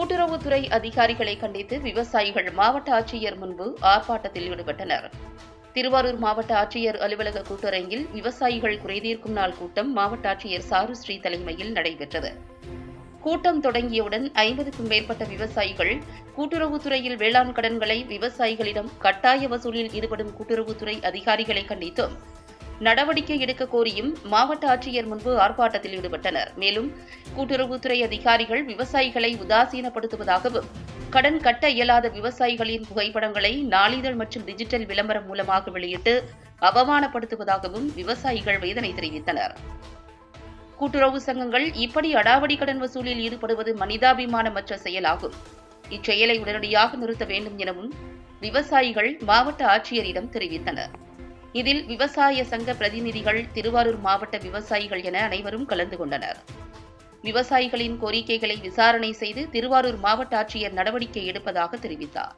கூட்டுறவுத்துறை அதிகாரிகளை கண்டித்து விவசாயிகள் மாவட்ட ஆட்சியர் முன்பு ஆர்ப்பாட்டத்தில் ஈடுபட்டனர். திருவாரூர் மாவட்ட ஆட்சியர் அலுவலக கூட்டரங்கில் விவசாயிகள் குறைதீர்க்கும் நாள் கூட்டம் மாவட்ட ஆட்சியர் சாருஸ்ரீ தலைமையில் நடைபெற்றது. கூட்டம் தொடங்கியவுடன் ஐம்பதுக்கும் மேற்பட்ட விவசாயிகள் கூட்டுறவுத்துறையில் வேளாண் கடன்களை விவசாயிகளிடம் கட்டாய வசூலில் ஈடுபடும் கூட்டுறவுத்துறை அதிகாரிகளை கண்டித்தும் நடவடிக்கை எடுக்க கோரியும் மாவட்ட ஆட்சியர் முன்பு ஆர்ப்பாட்டத்தில் ஈடுபட்டனர். மேலும் கூட்டுறவுத்துறை அதிகாரிகள் விவசாயிகளை உதாசீனப்படுத்துவதாகவும் கடன் கட்ட இயலாத விவசாயிகளின் புகைப்படங்களை நாளிதழ் மற்றும் டிஜிட்டல் விளம்பரம் மூலமாக வெளியிட்டு அவமானப்படுத்துவதாகவும் விவசாயிகள் வேதனை தெரிவித்தனர். கூட்டுறவு சங்கங்கள் இப்படி அடாவடி கடன் வசூலில் ஈடுபடுவது மனிதாபிமானமற்ற செயலாகும். இச்செயலை உடனடியாக நிறுத்த வேண்டும் எனவும் விவசாயிகள் மாவட்ட ஆட்சியரிடம் தெரிவித்தனர். இதில் விவசாய சங்க பிரதிநிதிகள் திருவாரூர் மாவட்ட விவசாயிகள் என அனைவரும் கலந்து கொண்டனர். விவசாயிகளின் கோரிக்கைகளை விசாரணை செய்து திருவாரூர் மாவட்ட ஆட்சியர் நடவடிக்கை எடுப்பதாக தெரிவித்தார்.